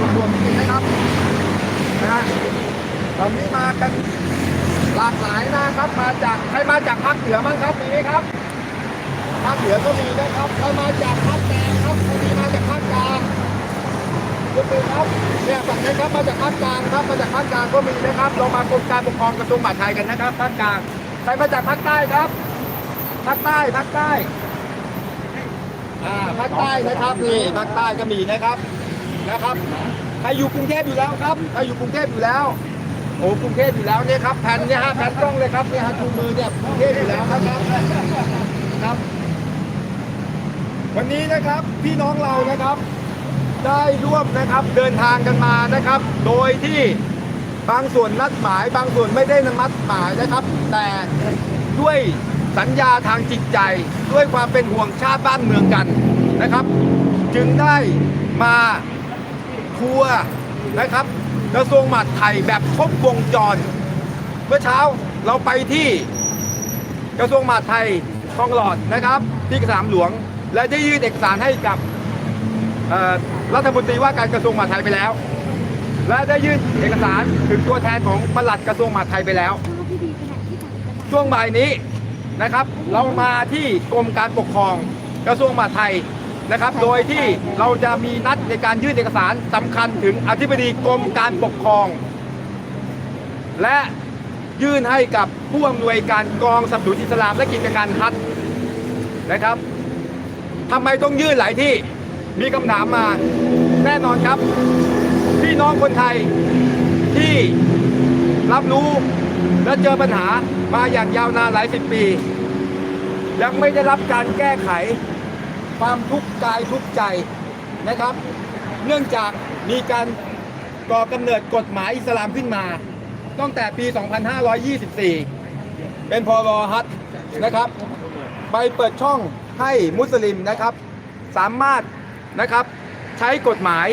รวมทีนะครับนะฮะตอนนี้มากันหลากหลายนะครับ มาจากใครมาจากภาคเหนือบ้างครับมีไหมครับภาคเหนือก็มีนะครับใครมาจากภาคกลางครับใครมีมาจากภาคกลางยกมือครับเนี่ยฝั่งนี้ครับมาจากภาคกลางครับมาจากภาคกลางก็มีนะครับเรามากรมการปกครองกระทรวงมหาดไทยกันนะครับภาคกลางใครมาจากภาคใต้ครับภาคใต้ภาคใต้อ่าภาคใต้นะครับนี่ภาคใต้ก็มีนะครับ นะครับใครอยู่กรุงเทพอยู่แล้วครับใครอยู่กรุงเทพอยู่แล้วโอ้กรุงเทพอยู่แล้วเนี่ยครับแผ่นเนี่ยฮะแผ่นกล้องเลยครับเนี่ยฮะชูมือเนี่ยกรุงเทพอยู่แล้วครับครับ วันนี้นะครับพี่น้องเรานะครับ ได้ร่วมนะครับเดินทางกันมานะครับ โดยที่บางส่วนนัดหมาย บางส่วนไม่ได้นัดหมายนะครับ แต่ด้วยสัญญาทางจิตใจด้วยความเป็นห่วงชาติบ้านเมืองกันนะครับ จึงได้มา ทัวนะครับกระทรวงมหาดไทยแบบครบวงจร เมื่อเช้าเราไปที่กระทรวงมหาดไทยคลองหลอดนะครับ ที่สนามหลวง และได้ยื่นเอกสารให้กับรัฐมนตรีว่าการกระทรวงมหาดไทยไปแล้ว และได้ยื่นเอกสารถึงตัวแทนของปลัดกระทรวงมหาดไทยไปแล้ว ช่วงบ่ายนี้นะครับ เรามาที่กรมการปกครองกระทรวงมหาดไทย นะครับ โดยที่เราจะมีนัดในการยื่นเอกสารสำคัญถึงอธิบดีกรมการปกครอง และยื่นให้กับผู้อำนวยการกองสนับสนุนอิสลามและกิจการฮัทนะครับทำไมต้องยื่นหลายที่มีคำถามมาแน่นอนครับ พี่น้องคนไทยที่รับรู้และเจอปัญหามาอย่างยาวนานหลายสิบปี ยังไม่ได้รับการแก้ไข ความทุกข์กายทุกข์ใจนะครับ เนื่องจากมีการก่อกำเนิดกฎหมายอิสลามขึ้นมาตั้งแต่ปี 2524 เป็นพรฮัตนะครับ ไปเปิดช่องให้มุสลิมนะครับ สามารถนะครับใช้กฎหมาย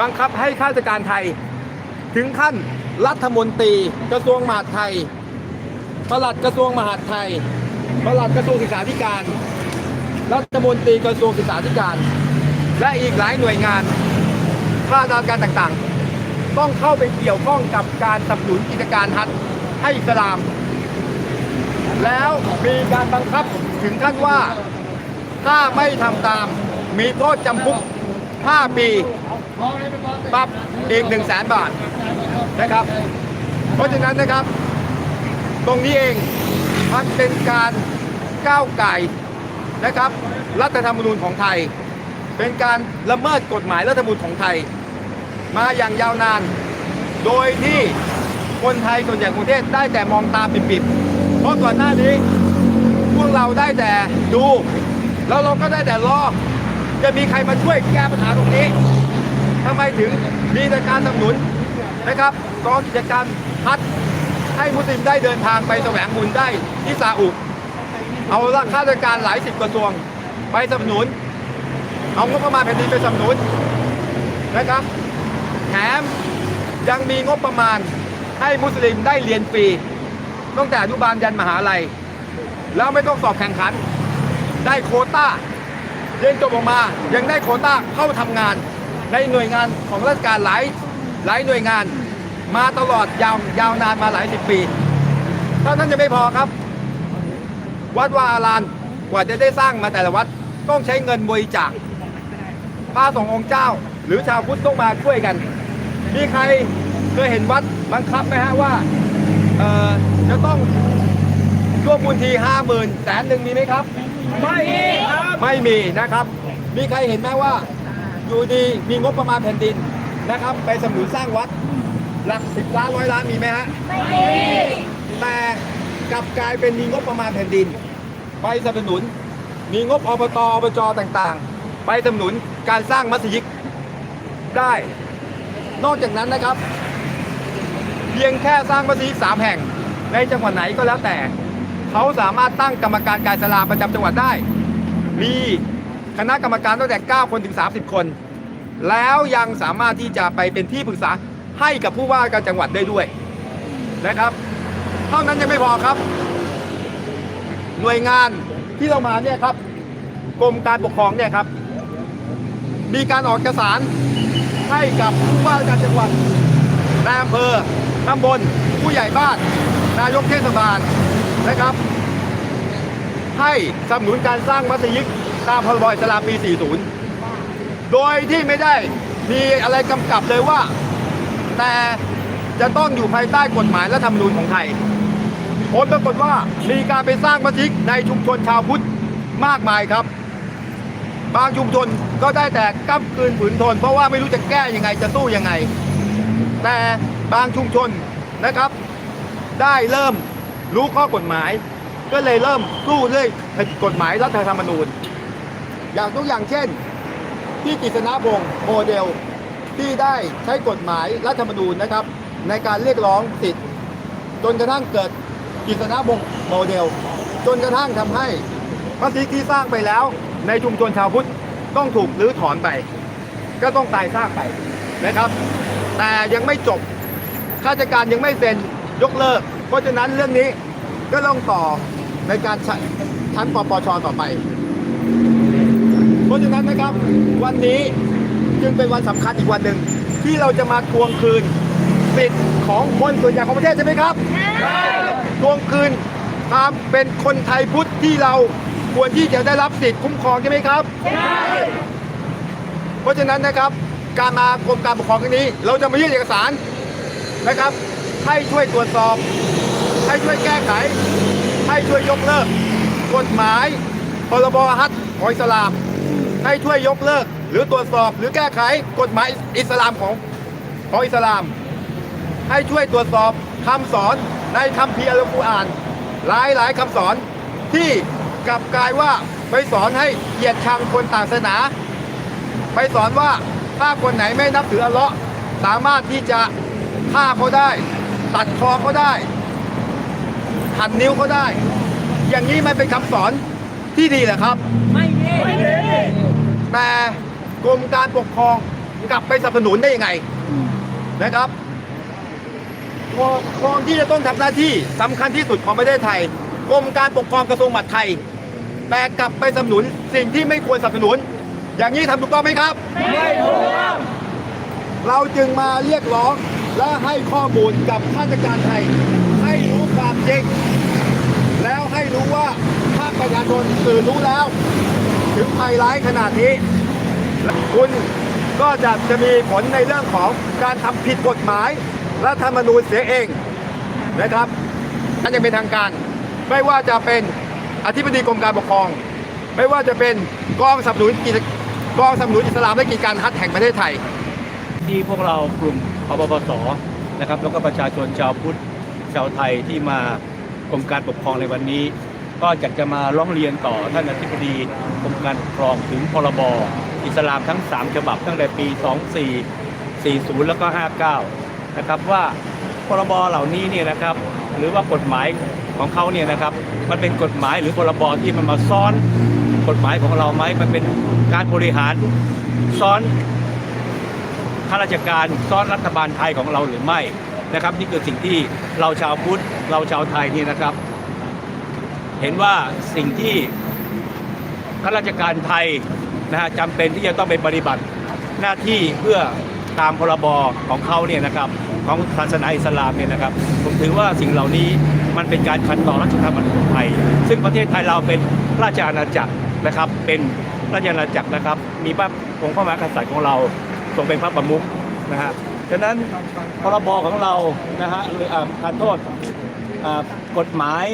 บังคับให้ข้าราชการไทย ถึงขั้นรัฐมนตรีกระทรวงมหาดไทยประหลัดกระทรวงมหาดไทยประหลัดกระทรวงศึกษาธิการ รัฐมนตรีกระทรวงศึกษาธิการ และอีกหลายหน่วยงานข้าราชการต่างๆ ต้องเข้าไปเกี่ยวข้องกับการสนับสนุนกิจการฮัทให้อิสลาม แล้วมีการบังคับถึงขั้นว่า ถ้าไม่ทำตามมีโทษจำคุก 5 ปีปรับอีก1 0 0 0 0แสนบาทนะครับ เพราะฉะนั้นนะครับ ตรงนี้เองมันเป็นการก้าวไก่ นะครับ รัฐธรรมนูญของไทย เป็นการละเมิดกฎหมายรัฐธรรมนูญของไทย มาอย่างยาวนาน โดยที่คนไทยส่วนใหญ่กรุงเทพได้แต่มองตาปิบๆเพราะก่อนหน้านี้ พวกเราได้แต่ดู แล้วเราก็ได้แต่รอจะมีใครมาช่วยแก้ปัญหาตรงนี้ทำไมถึงมีแต่การสนับสนุนนะครับกองกิจการพัดให้มุสลิมได้เดินทางไปแสวงบุญได้ที่ซาอุ เอาละข้าราชการหลายสิบกระทรวง ไปสนับสนุน เอางบประมาณแผ่นดินไปสนับสนุนนะครับ แถมยังมีงบประมาณให้มุสลิมได้เรียนฟรีตั้งแต่อนุบาลยันมหาลัย แล้วไม่ต้องสอบแข่งขัน ได้โคต้าเรียนจบออกมา ยังได้โคต้าเข้าทำงาน ในหน่วยงานของราชการหลายหลายหน่วยงาน มาตลอดยาวยาวนานมาหลายสิบปีเท่านั้นจะไม่พอครับ วัดวาอารามกว่าจะได้สร้างมาแต่ละวัดต้องใช้เงินบริจาคพระสงฆ์องค์เจ้า หรือชาวพุทธต้องมาช่วยกัน มีใครเคยเห็นวัดบังคับไหมฮะว่าเอ่อจะต้องร่วมบุญทีห้าหมื่นแสนหนึ่งมีไหมครับ ไม่มีครับไม่มีนะครับ มีใครเห็นไหมว่า อยู่ดีมีงบประมาณแผ่นดินนะครับ ไปสนับสนุนสร้างวัดหลักสิบล้านร้อยล้านมีไหมฮะไม่มีแต่กลับกลายเป็นมีงบประมาณแผ่นดิน ไปสนับสนุน มีงบอบตอบจต่างๆ ไปสนับสนุนการสร้างมัสยิดได้ นอกจากนั้นนะครับ เพียงแค่สร้างมัสยิดสามแห่ง ในจังหวัดไหนก็แล้วแต่ เขาสามารถตั้งกรรมการการสลาประจำจังหวัดได้ มีคณะกรรมการตั้งแต่ 9 คนถึง 30 คน แล้วยังสามารถที่จะไปเป็นที่ปรึกษาให้กับผู้ว่าการจังหวัดได้ด้วยนะครับ เท่านั้นยังไม่พอครับ หน่วยงานที่เรามาเนี่ยครับกรมการปกครองเนี่ยครับ มีการออกเอกสารให้กับผู้ว่าการจังหวัดนายอำเภอตำบลผู้ใหญ่บ้าน นายกเทศบาลนะครับ ให้สนับสนุนการสร้างมัสยิดตามพรบอิสลามปี 40 โดยที่ไม่ได้มีอะไรกำกับเลยว่า แต่จะต้องอยู่ภายใต้กฎหมายและธรรมนูญของไทย ผลปรากฏว่ามีการไปสร้างมัสยิดในชุมชนชาวพุทธมากมายครับ บางชุมชนก็ได้แต่ก้ำกืนฝืนทน เพราะว่าไม่รู้จะแก้ยังไงจะสู้ยังไง แต่บางชุมชนนะครับ ได้เริ่มรู้ข้อกฎหมาย ก็เลยเริ่มสู้เรื่องกฎหมายรัฐธรรมนูญ อย่างตัวอย่างเช่น ที่กฤษณพงศ์โมเดลที่ได้ใช้กฎหมายรัฐธรรมนูญนะครับ ในการเรียกร้องสิทธิ์จนกระทั่งเกิด กฤษณพงโมเดล จนกระทั่งทำให้มัสยิดที่สร้างไปแล้ว ในชุมชนชาวพุทธต้องถูกรื้อถอนไป ก็ต้องตายซากไปนะครับ แต่ยังไม่จบข้าราชการยังไม่เซ็นยกเลิก เพราะฉะนั้นเรื่องนี้ก็ต้องต่อในการชั้นปปชต่อไป เพราะฉะนั้นนะครับวันนี้จึงเป็นวันสำคัญอีกวันหนึ่งที่เราจะมาทวงคืนสิทธิ์ของคนส่วนใหญ่ของประเทศใช่ไหมครับ ใช่ ทวงคืนความเป็นคนไทยพุทธที่เราควรที่จะได้รับสิทธิ์คุ้มครองใช่ไหมครับใช่เพราะฉะนั้นนะครับการมากรมการปกครองครั้งนี้ เราจะมายื่นเอกสารนะครับ ให้ช่วยตรวจสอบ ให้ช่วยแก้ไข ให้ช่วยยกเลิก กฎหมายพรบฮัตของอิสลาม ให้ช่วยยกเลิก หรือตรวจสอบ หรือแก้ไขกฎหมายอิสลามของของอิสลาม ให้ช่วยตรวจสอบคำสอน ในคัมภีร์อัลกุรอาน หลายหลายคำสอนที่กลับกลายว่าไปสอนให้เกลียดชังคนต่างศาสนา ไปสอนว่าถ้าคนไหนไม่นับถืออัลเลาะห์สามารถที่จะฆ่าเขาได้ ตัดคอเขาได้หั่นนิ้วเขาได้ อย่างนี้มันเป็นคำสอนที่ดีเหรอครับ ไม่มีแต่กรมการปกครองกลับไปสนับสนุนได้ยังไงนะครับป กครองที่จะต้องทำหน้าที่สำคัญที่สุดของประเทศไทยกรมการปกครองกระทรวงมหาดไทย แต่กลับไปสนับสนุนสิ่งที่ไม่ควรสนับสนุน อย่างนี้ทำถูกต้องไหมครับ ไม่ถูกต้องเราจึงมาเรียกร้องและให้ข้อมูลกับข้าราชการไทย ให้รู้ความจริง แล้วให้รู้ว่าภาคประชาชนตื่นรู้แล้ว ถึงภัยร้ายขนาดนี้และคุณก็จะจะมีผลในเรื่องของการทำผิดกฎหมาย และธรรมนูญเสียเองนะครับนั่นยังเป็นทางการ ไม่ว่าจะเป็นอธิบดีกรมการปกครอง ไม่ว่าจะเป็นกองสนับสนุนกิจกองสนับสนุนอิสลามและกิจการฮัทแห่งประเทศไทย ที่พวกเรากลุ่มอปปสนะครับแล้วก็ประชาชนชาวพุทธชาวไทยที่มากรมการปกครองในวันนี้ ก็อยากจะมาร้องเรียนต่อท่านอธิบดีกรมการปกครองถึงพรบอิสลามทั้ง 3 ฉบับตั้งแต่ปี 24 40 แล้วก็ 59 นะครับว่าพรบเหล่านี้เนี่ยนะครับ หรือว่ากฎหมายของเขาเนี่ยนะครับ มันเป็นกฎหมายหรือพรบที่มันมาซ้อนกฎหมายของเราไหมมันเป็นการบริหารซ้อนข้าราชการซ้อนรัฐบาลไทยของเราหรือไม่นะครับ นี่คือสิ่งที่เราชาวพุทธเราชาวไทยนี่นะครับ เห็นว่าสิ่งที่ข้าราชการไทยนะฮะจำเป็นที่จะต้องไปปฏิบัติหน้าที่เพื่อตามพรบของเขาเนี่ยนะครับ ของศาสนาอิสลามเนี่ยนะครับ ผมถือว่าสิ่งเหล่านี้มันเป็นการขัดต่อรัฐธรรมนูญไทย ซึ่งประเทศไทยเราเป็นราชอาณาจักรนะครับ เป็นราชอาณาจักรนะครับ มีพระองค์พระมหากษัตริย์ของเราทรงเป็นพระประมุขนะฮะฉะนั้นพรบของเรานะฮะหรืออ่าทานโทษกฎหมาย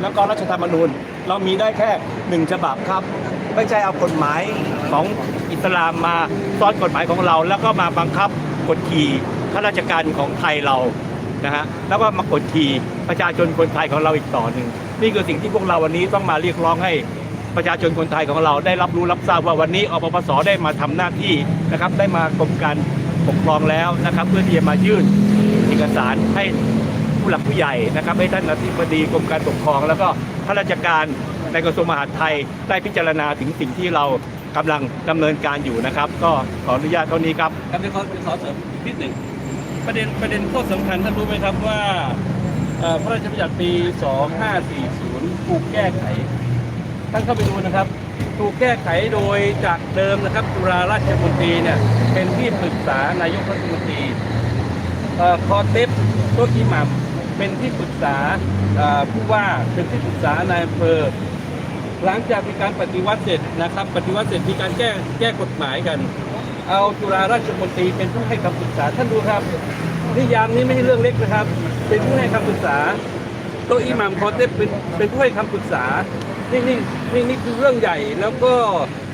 แล้วก็รัฐธรรมนูญเรามีได้แค่หนึ่งฉบับครับไม่ใช่เอากฎหมายของอิสลามมาซ้อนกฎหมายของเรา แล้วก็มาบังคับกดขี่ ข้าราชการของไทยเรานะฮะแล้วก็มากดขี่ประชาชนคนไทยของเราอีกต่อหนึ่งนี่คือสิ่งที่พวกเราวันนี้ต้องมาเรียกร้องให้ประชาชนคนไทยของเราได้รับรู้รับทราบว่าวันนี้อปปสได้มาทำหน้าที่นะครับได้มากรมการปกครองแล้วนะครับ เพื่อที่จะมายื่นเอกสารให้ผู้หลักผู้ใหญ่นะครับให้ท่านอธิบดีกรมการปกครอง แล้วก็ข้าราชการในกระทรวงมหาดไทยได้พิจารณาถึงสิ่งที่เรากำลังดำเนินการอยู่นะครับ ก็ขออนุญาตเท่านี้ครับครับเดี๋ยวขอขอเสริมอีกนิดหนึ่ง ประเด็นประเด็นข้อสำคัญท่านรู้ไหมครับว่าพระราชบัญญัติปี 2540 ถูกแก้ไข ท่านเข้าไปดูนะครับ ถูกแก้ไขโดยจากเดิมนะครับจุฬาราชมนตรีเนี่ยเป็นที่ปรึกษานายกรัฐมนตรีเอ่อคอเต็บโตวอิหมัมเป็นที่ปรึกษาผู้ว่าเป็นที่ปรึกษานายอำเภอหลังจากมีการปฏิวัติเสร็จนะครับ ปฏิวัติเสร็จมีการแก้แก้กฎหมายกัน เอาจุฬาราชมนตรีเป็นผู้ให้คำปรึกษาท่านดูครับนิยามนี้ไม่ใช่เรื่องเล็กนะครับ เป็นผู้ให้คำปรึกษาโตะอิหมัมคอเตบเป็นเป็นผู้ให้คำปรึกษานี่นี่นี่นี่คือเรื่องใหญ่แล้วก็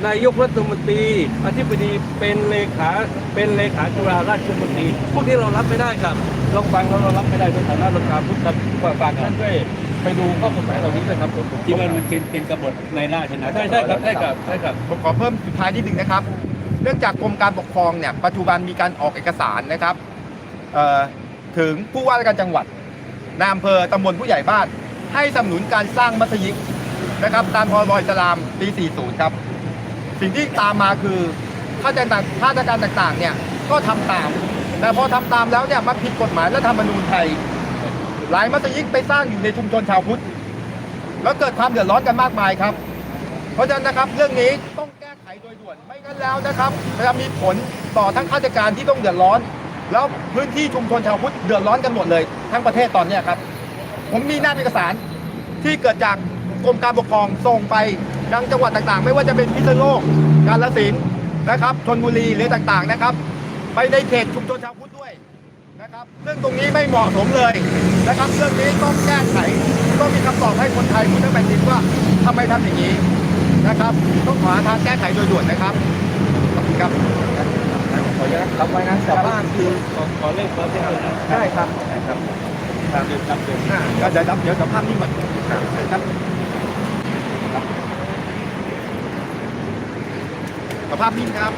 นายกรัฐมนตรีอธิบดีเป็นเลขาเป็นเลขาจุฬาราชมนตรีพวกนี้เรารับไม่ได้ครับลองฟังแล้วเรารับไม่ได้ในฐานะรัฐบาลพุทธฝากท่านด้วยไปดูข้อกฎหมายเหล่านี้ด้วยครับผมที่ว่ามันเป็นเป็นกบฏในราชนะใช่ใช่ครับใช่ครับใช่ครับผมขอเพิ่มสุดท้ายนิดนึงนะครับเนื่องจากกรมการปกครองเนี่ยปัจจุบันมีการออกเอกสารนะครับถึงผู้ว่าราชการจังหวัดนายอำเภอตำบลผู้ใหญ่บ้าน ให้สนับสนุนการสร้างมัสยิดนะครับ ตามพรบอิสลามปี 40 ครับ สิ่งที่ตามมาคือข้าราชการข้าราชการต่างๆเนี่ยก็ทำตาม แต่พอทำตามแล้วเนี่ยมันผิดกฎหมายและธรรมนูญไทย หลายมัสยิดไปสร้างอยู่ในชุมชนชาวพุทธแล้วเกิดความเดือดร้อนกันมากมายครับ เพราะฉะนั้นนะครับเรื่องนี้ ไขโดยด่วน ไม่งั้นแล้วนะครับจะมีผลต่อทั้งข้าราชการที่ต้องเดือดร้อน แล้วพื้นที่ชุมชนชาวพุทธเดือดร้อนกันหมดเลย ทั้งประเทศตอนนี้ครับ ผมมีหน้าเอกสารที่เกิดจากกรมการปกครองส่งไปยังจังหวัดต่างๆ ไม่ว่าจะเป็นพิษณุโลก กาฬสินธุ์นะครับชนบุรีหรือต่างๆนะครับ ไปในเขตชุมชนชาวพุทธด้วยนะครับซึ่งตรงนี้ไม่เหมาะสมเลยนะครับเรื่องนี้ต้องแก้ไขต้องมีคำตอบให้คนไทยคนทั้งแผ่นดินว่าทำไมทำอย่างนี้ นะครับ ต้องหาทางแก้ไขโดยด่วนนะครับขอบคุณครับขออนุญาตรับไว้นะแต่ว่าคือขอขอเล่นครับได้ครับครับครับเดี๋ยวครับเดี๋ยวอ่าเดี๋ยวเดี๋ยวเดี๋ยวสัมภาษณ์นี่ก่อนครับสภาพนิ่งครับ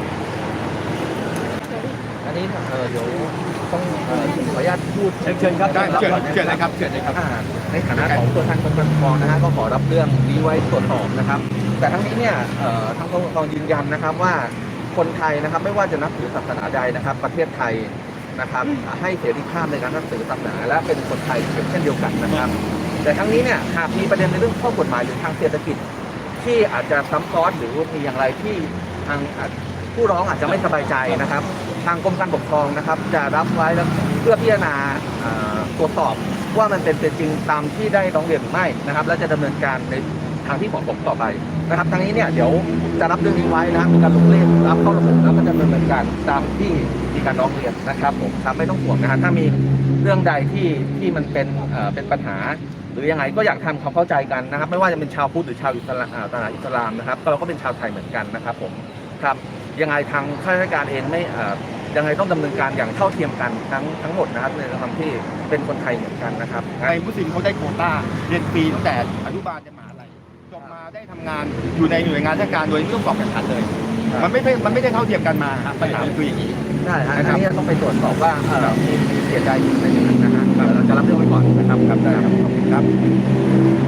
อันนี้เออเดี๋ยวต้องเอ่อขออนุญาตพูดเชิญเชิญครับได้เชิญเชิญเลยครับเชิญเลยครับอ่าในฐานะของตัวแทนกรมการปกครองนะฮะก็ขอรับเรื่องนี้ไว้ตรวจสอบนะครับ แต่ทั้งนี้เนี่ยเอ่อทางกรมการปกครองยืนยันนะครับว่าคนไทยนะครับไม่ว่าจะนับถือศาสนาใดนะครับ ประเทศไทยนะครับ ให้เสรีภาพในการนับถือศาสนา และเป็นคนไทยเช่นเดียวกันนะครับ แต่ทั้งนี้เนี่ยหากมีประเด็นในเรื่องข้อกฎหมายหรือทางเศรษฐกิจ ที่อาจจะซ้ำซ้อนหรือมีอย่างไรที่ทางอะผู้ร้องอาจจะไม่สบายใจนะครับ ทางกรมการปกครองนะครับ จะรับไว้แล้วเพื่อพิจารณาเอ่อตรวจสอบว่ามันเป็นเป็นจริงตามที่ได้ร้องเรียนหรือไม่นะครับ และจะดำเนินการในทางที่เหมาะสมต่อไป นะครับทางนี้เนี่ยเดี๋ยวจะรับเรื่องนี้ไว้นะมีการลงเล่นรับเข้าระบบแล้วก็จะดำเนินการตามที่มีการร้องเรียนนะครับผมครับไม่ต้องห่วงนะฮะถ้ามีเรื่องใดที่ที่มันเป็นเอ่อเป็นปัญหา หรือยังไงก็อยากทำความเข้าใจกันนะครับ ไม่ว่าจะเป็นชาวพุทธหรือชาวอิสลามศาสนาอิสลามนะครับก็เราก็เป็นชาวไทยเหมือนกันนะครับผมครับยังไงทางข้าราชการเองไม่เอ่อยังไงต้องดำเนินการอย่างเท่าเทียมกันทั้งทั้งหมดนะครับในความที่เป็นคนไทยเหมือนกันนะครับ ในมุสลิมเขาได้โควต้าเรียนฟรีตั้งแต่อนุบาลจนมหาลัยจบมา ได้ทำงานอยู่ในหน่วยงานราชการโดยไม่ต้องสอบแข่งขันเลยครับมันไม่ได้มันไม่ได้เท่าเทียมกันมาครับปัญหามันคืออย่างนี้ได้ฮะนะครัอับนนี้ต้องไปตรวจสอบว่าเอ่อมีมีเสียใจอยู่ในนั้นนะฮะเราจะรับเรื่องไว้ก่อนนะครับครับได้ครับขอบคุณครับ